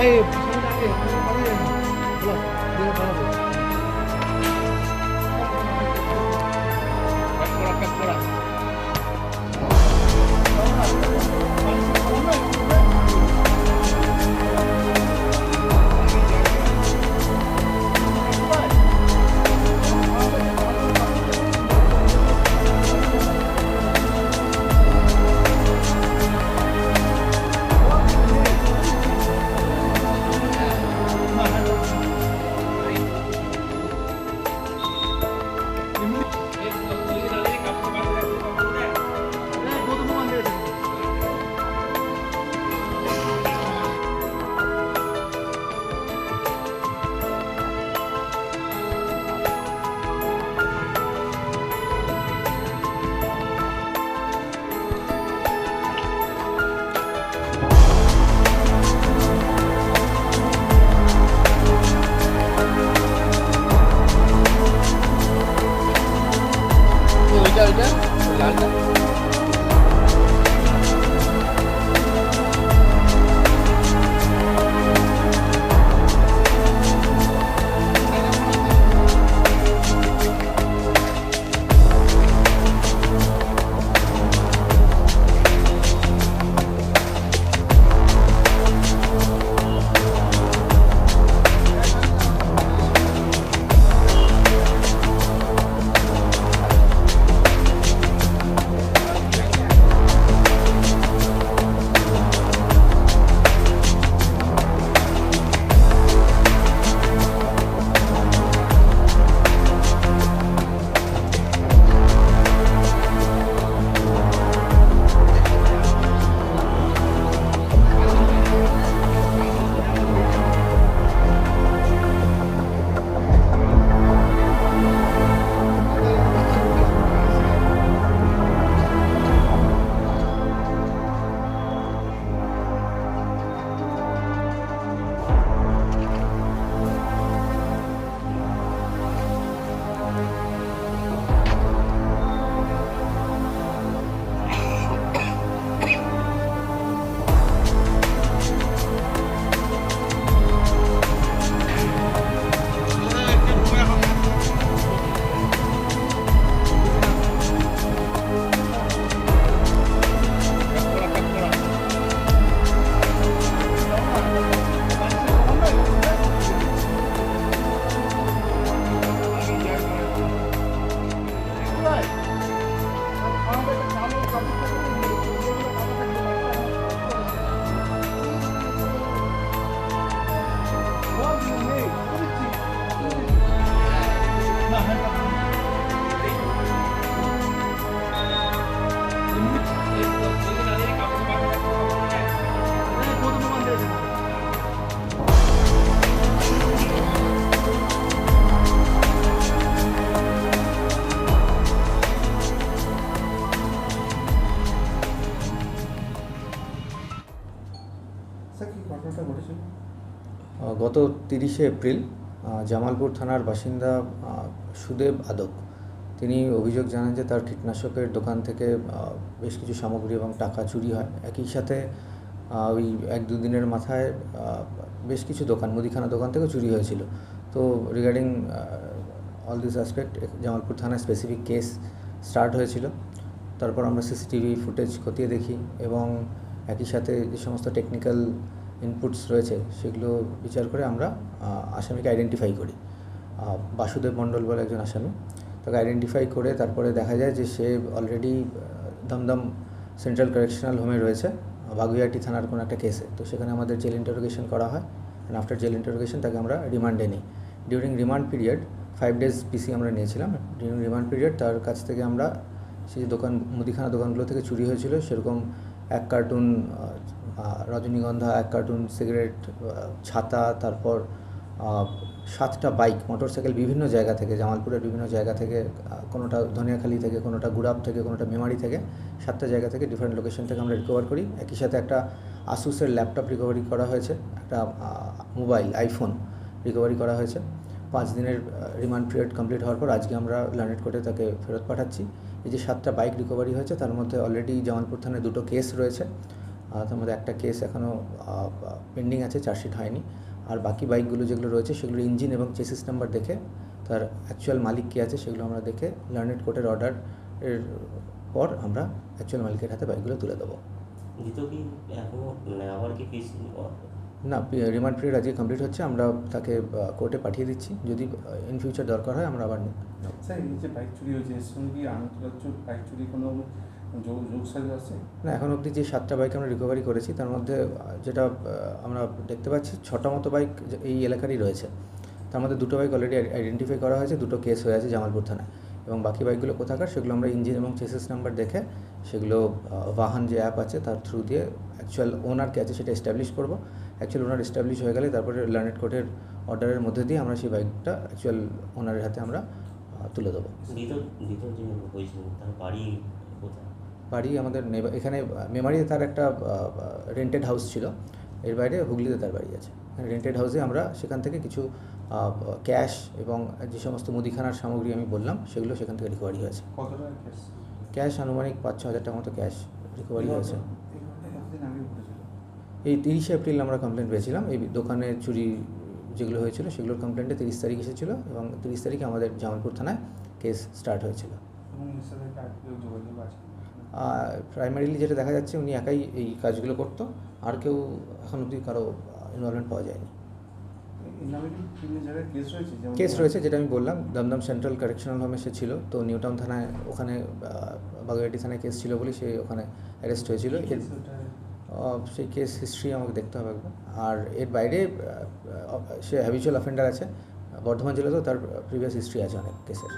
에이, 부상당해. 빨리. 몰라. 내가 받아줘. গত তিরিশে এপ্রিল জামালপুর থানার বাসিন্দা সুদেব আদক। তিনি অভিযোগ জানান যে তার কীটনাশকের দোকান থেকে বেশ কিছু সামগ্রী এবং টাকা চুরি হয়। একই সাথে ওই এক দুদিনের মাথায় বেশ কিছু দোকান, মুদিখানা দোকান থেকে চুরি হয়েছিল। তো regarding all this aspect Jamalpur থানায় স্পেসিফিক কেস স্টার্ট হয়েছিল। তারপর আমরা সিসিটিভি ফুটেজ খতিয়ে দেখি এবং একই সাথে যে সমস্ত টেকনিক্যাল ইনপুটস রয়েছে, সেগুলো বিচার করে আমরা আসামিকে আইডেন্টিফাই করি। বাসুদেব মণ্ডল বলে একজন আসামি। তাকে আইডেন্টিফাই করে তারপরে দেখা যায় যে সে অলরেডি দমদম সেন্ট্রাল কারেকশনাল হোমে রয়েছে বাগুইয়াটি থানার কোনো একটা কেসে তো সেখানে আমাদের জেল ইন্টারোগেশন করা হয় অ্যান্ড আফটার জেল ইন্টারোগেশন তাকে আমরা রিমান্ডে নিই। During remand period five days PC আমরা নিয়েছিলাম। ডিউরিং রিমান্ড পিরিয়ড তার কাছ থেকে আমরা, সেই দোকান, মুদিখানা দোকানগুলো থেকে চুরি হয়েছিল। সেরকম এক কার্টুন রজনীগন্ধা, এক কার্টুন সিগারেট ছাতা, তারপর সাতটা বাইক, মোটরসাইকেল বিভিন্ন জায়গা থেকে, জামালপুরের বিভিন্ন জায়গা থেকে কোনোটা ধনিয়াখালি থেকে, কোনোটা গুড়াব থেকে, কোনোটা মেমারি থেকে, সাতটা জায়গা থেকে ডিফারেন্ট লোকেশন থেকে আমরা রিকভার করি। একই সাথে একটা আসুসের ল্যাপটপ রিকভারি করা হয়েছে, একটা মোবাইল আইফোন রিকভারি করা হয়েছে। পাঁচ দিনের রিমান্ড পিরিয়ড কমপ্লিট হওয়ার পর আজকে আমরা লার্নেট কোর্টে তাকে ফেরত পাঠাচ্ছি। এই যে সাতটা বাইক রিকভারি হয়েছে, তার মধ্যে অলরেডি জামালপুর থানায় দুটো কেস রয়েছে। তার মধ্যে একটা কেস এখনও পেন্ডিং আছে চার্জশিট হয়নি। আর বাকি বাইকগুলো যেগুলো রয়েছে সেগুলোর ইঞ্জিন এবং চেসিস নাম্বার দেখে তার অ্যাকচুয়াল মালিক কে আছে সেগুলো আমরা দেখে লার্নেড কোর্টের অর্ডার এর পর আমরা অ্যাকচুয়াল মালিকের হাতে বাইকগুলো তুলে দেবো। দ্বিতীয় কি এখনও মানে না রিমান্ড পিরিয়ড আজকে কমপ্লিট হচ্ছে আমরা তাকে কোর্টে পাঠিয়ে দিচ্ছি। যদি ইন ফিউচার দরকার হয় আমরা আবার স্যার এই যে বাইক চুরি হয়েছে এর সঙ্গে কি বাইক চুরি কোনো না এখন অবধি যে সাতটা বাইক আমরা রিকভারি করেছি তার মধ্যে যেটা আমরা দেখতে পাচ্ছি ছটা মতো বাইক এই এলাকারই রয়েছে। তার মধ্যে দুটো বাইক অলরেডি আইডেন্টিফাই করা হয়েছে দুটো কেস হয়ে আছে জামালপুর থানায়। এবং বাকি বাইকগুলো কোথাকার সেগুলো আমরা ইঞ্জিন এবং চেসিস নাম্বার দেখে সেগুলো বাহন যে অ্যাপ আছে তার থ্রু দিয়ে অ্যাকচুয়াল ওনার কে আছে সেটা এস্টাবলিশ করব। অ্যাকচুয়াল ওনার এস্টাবলিশ হয়ে গেলে তারপরে লার্নেট কোর্টের অর্ডারের মধ্যে দিয়ে আমরা সেই বাইকটা অ্যাকচুয়াল ওনারের হাতে আমরা তুলে দেবো। বাড়ি আমাদের নেবা- এখানে মেমারিতে তার একটা রেন্টেড হাউস ছিল। এর বাইরে হুগলিতে তার বাড়ি আছে। রেন্টেড হাউসে আমরা সেখান থেকে কিছু ক্যাশ এবং যে সমস্ত মুদিখানার সামগ্রী আমি বললাম সেগুলো সেখান থেকে রিকভারি হয়েছে। টাকা ক্যাশ আনুমানিক পাঁচ ছ হাজার টাকার মতো ক্যাশ রিকভারি হয়েছে। এই তিরিশে এপ্রিল আমরা কমপ্লেন পেয়েছিলাম। এই দোকানে চুরি যেগুলো হয়েছিল সেগুলোর কমপ্লেনটা তিরিশ তারিখ এসেছিল এবং তিরিশ তারিখে আমাদের জামালপুর থানায় কেস স্টার্ট হয়েছিল। প্রাইমারিলি যেটা দেখা যাচ্ছে উনি একাই এই কাজগুলো করতো আর কেউ এখন অবধি কারও ইনভলভমেন্ট পাওয়া যায়নি। কেস রয়েছে? যেটা আমি বললাম দমদম সেন্ট্রাল কারেকশনাল হোমে সে ছিল তো নিউটাউন থানায় ওখানে বাগুয়াটি থানায় কেস ছিল বলে সে ওখানে অ্যারেস্ট হয়েছিল। সেই কেস হিস্ট্রি আমাকে দেখতে হবে একবার। আর এর বাইরে সে হ্যাবিচুয়াল অফেন্ডার আছে বর্ধমান জেলাতেও তার প্রিভিয়াস হিস্ট্রি আছে অনেক কেসের